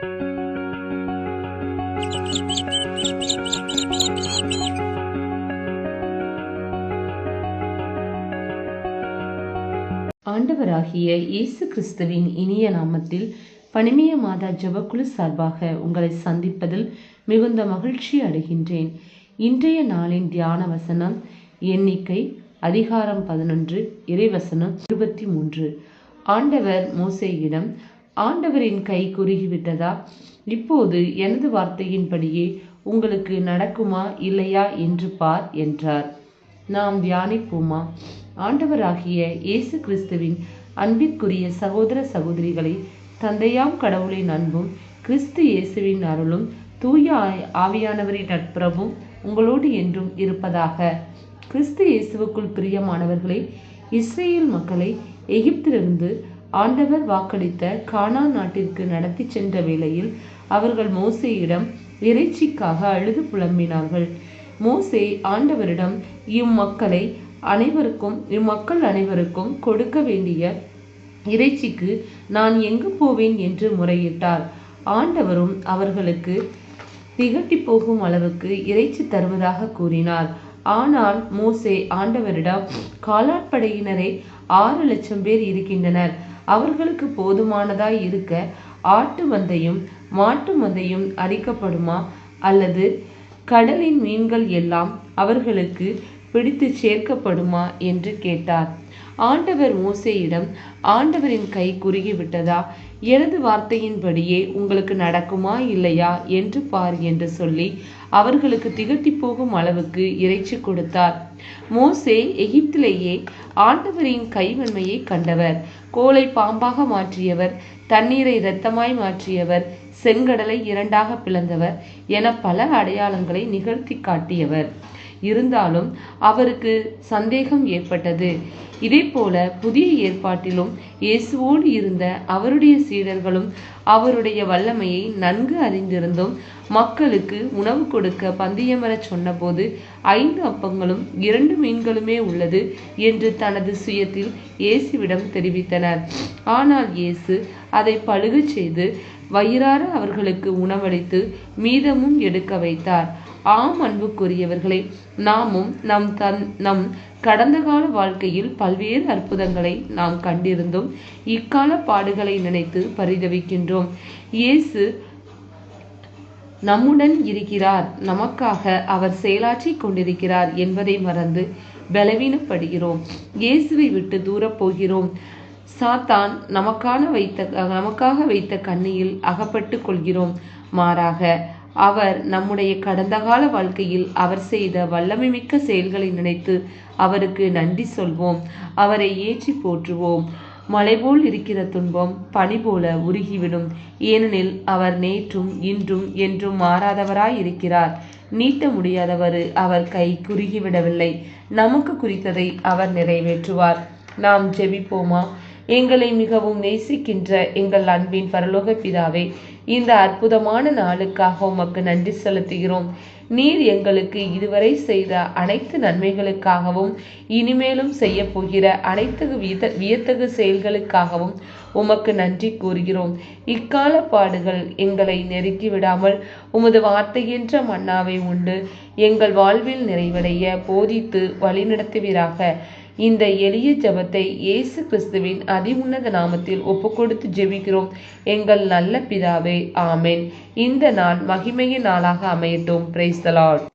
ஆண்டவராகிய இயேசு கிறிஸ்துவின் இனிய நாமத்தில் பனிமய மாதா ஜபக்குழு சார்பாக உங்களை சந்திப்பதில் மிகுந்த மகிழ்ச்சி அடைகின்றேன். இன்றைய நாளின் தியான வசனம் எண்ணிக்கை அதிகாரம் பதினொன்று இறைவசனம் இருபத்தி மூன்று. ஆண்டவர் மோசேயிடம் ஆண்டவரின் கை குறுகிவிட்டதா? இப்போது எனது வார்த்தையின்படியே உங்களுக்கு நடக்குமா இல்லையா என்று பார் என்றார். நாம் தியானிப்போமா? ஆண்டவராகிய இயேசு கிறிஸ்துவின் அன்பிற்குரிய சகோதர சகோதரிகளை தந்தையாம் கடவுளின் அன்பும் கிறிஸ்து இயேசுவின் அருளும் தூய ஆவியானவரின் நட்புறவும் உங்களோடு என்றும் இருப்பதாக. கிறிஸ்து இயேசுவுக்குள் பிரியமானவர்களே இஸ்ரேல் மக்களை எகிப்திலிருந்து ஆண்டவர் வாக்களித்த கானா நாட்டிற்கு நடத்தி சென்ற வேளையில் அவர்கள் மோசேயிடம் இறைச்சிக்காக அழுது புலம்பினார்கள். மோசே ஆண்டவரிடம் இம்மக்களை அனைவருக்கும் இம்மக்கள் அனைவருக்கும் கொடுக்க வேண்டிய இறைச்சிக்கு நான் எங்கு போவேன்? என்று முறையிட்டார். ஆண்டவரும் அவர்களுக்கு திகட்டி போகும் அளவுக்கு இறைச்சி தருவதாக கூறினார். ஆனால் மோசே ஆண்டவரிடம் காலாட்படையினரை ஆறு லட்சம் பேர் இருக்கின்றனர். அவர்களுக்கு போதுமானதாய் இருக்க ஆட்டு மந்தையும் மாட்டு மந்தையும் அரிக்கப்படுமா? அல்லது கடலின் மீன்கள் எல்லாம் அவர்களுக்கு பிடித்து சேர்க்கப்படுமா என்று கேட்டார். ஆண்டவர் மோசேயிடம் ஆண்டவரின் கை குறுகிவிட்டதா? எனது வார்த்தையின்படியே உங்களுக்கு நடக்குமா இல்லையா? என்று பார் என்று சொல்லி அவர்களுக்கு திகட்டி போகும் அளவுக்கு இறைச்சி கொடுத்தார். மோசே எகிப்திலேயே ஆண்டவரின் கைவன்மையை கண்டவர். கோலை பாம்பாக மாற்றியவர் தண்ணீரை இரத்தமாய் மாற்றியவர் செங்கடலை இரண்டாக பிளந்தவர் என பல அடையாளங்களை நிகழ்த்தி காட்டியவர். இருந்தாலும் அவருக்கு சந்தேகம் ஏற்பட்டது. இதே போல புதிய ஏற்பாட்டிலும் இயேசுவோடு இருந்த அவருடைய சீடர்களும் அவருடைய வல்லமையை நன்கு அறிந்திருந்தும் மக்களுக்கு உணவு கொடுக்க பந்தயமரச் சொன்னபோது ஐந்து அப்பங்களும் இரண்டு மீன்களுமே உள்ளது என்று தனது சுயத்தில் இயேசுவிடம் தெரிவித்தனர். ஆனால் இயேசு அதை பழுகச் செய்து வயிறார அவர்களுக்கு உணவளித்து மீதமும் எடுக்க வைத்தார். ஆம் அன்புக்குரியவர்களே நாமும் நம் தன் நம் கடந்த கால வாழ்க்கையில் பல்வேறு அற்புதங்களை நாம் கண்டிருந்தும். இக்கால பாடுகளை நினைத்து பரிதவிக்கின்றோம். இயேசு நம்முடன் இருக்கிறார். நமக்காக அவர் செயலாற்றி கொண்டிருக்கிறார் என்பதை மறந்து பலவீனப்படுகிறோம். இயேசுவை விட்டு தூரப் போகிறோம். சாத்தான் நமக்கான வைத்த நமக்காக வைத்த கண்ணியில் அகப்பட்டு கொள்கிறோம். மாறாக அவர் நம்முடைய கடந்த கால வாழ்க்கையில் அவர் செய்த வல்லமைமிக்க செயல்களை நினைத்து அவருக்கு நன்றி சொல்வோம். அவரை ஏற்றி போற்றுவோம். மலை போல் இருக்கிற துன்பம் பனி போல உருகிவிடும். ஏனெனில் அவர் நேற்றும் இன்றும் என்றும் மாறாதவராய் இருக்கிறார். நீட்ட முடியாதவர் அவர் கை குறுகிவிடவில்லை. நமக்கு குறித்ததை அவர் நிறைவேற்றுவார். நாம் ஜெபிப்போமா? எங்களை மிகவும் நேசிக்கின்ற எங்கள் அன்பின் பரலோக பிதாவே இந்த அற்புதமான நாளுக்காக உமக்கு நன்றி செலுத்துகிறோம். நீர் எங்களுக்கு இதுவரை செய்த அனைத்து நன்மைகளுக்காகவும் இனிமேலும் செய்ய போகிற அனைத்து வியத்த வியத்தகு செயல்களுக்காகவும் உமக்கு நன்றி கூறுகிறோம். இக்கால பாடுகள் எங்களை நெருக்கி விடாமல் உமது வார்த்தையென்ற மன்னாவை உண்டு. எங்கள் வாழ்வில் நிறைவடைய போதித்து வழிநடத்துவீராக. இந்த எளிய ஜெபத்தை இயேசு கிறிஸ்துவின் அதிஉன்னத நாமத்தில் ஒப்புக்கொடுத்து ஜெபிக்கிறோம். எங்கள் நல்ல பிதாவே ஆமென். இந்த நாள் மகிமையின் நாளாக அமையட்டும். பிரைஸ்தலாட்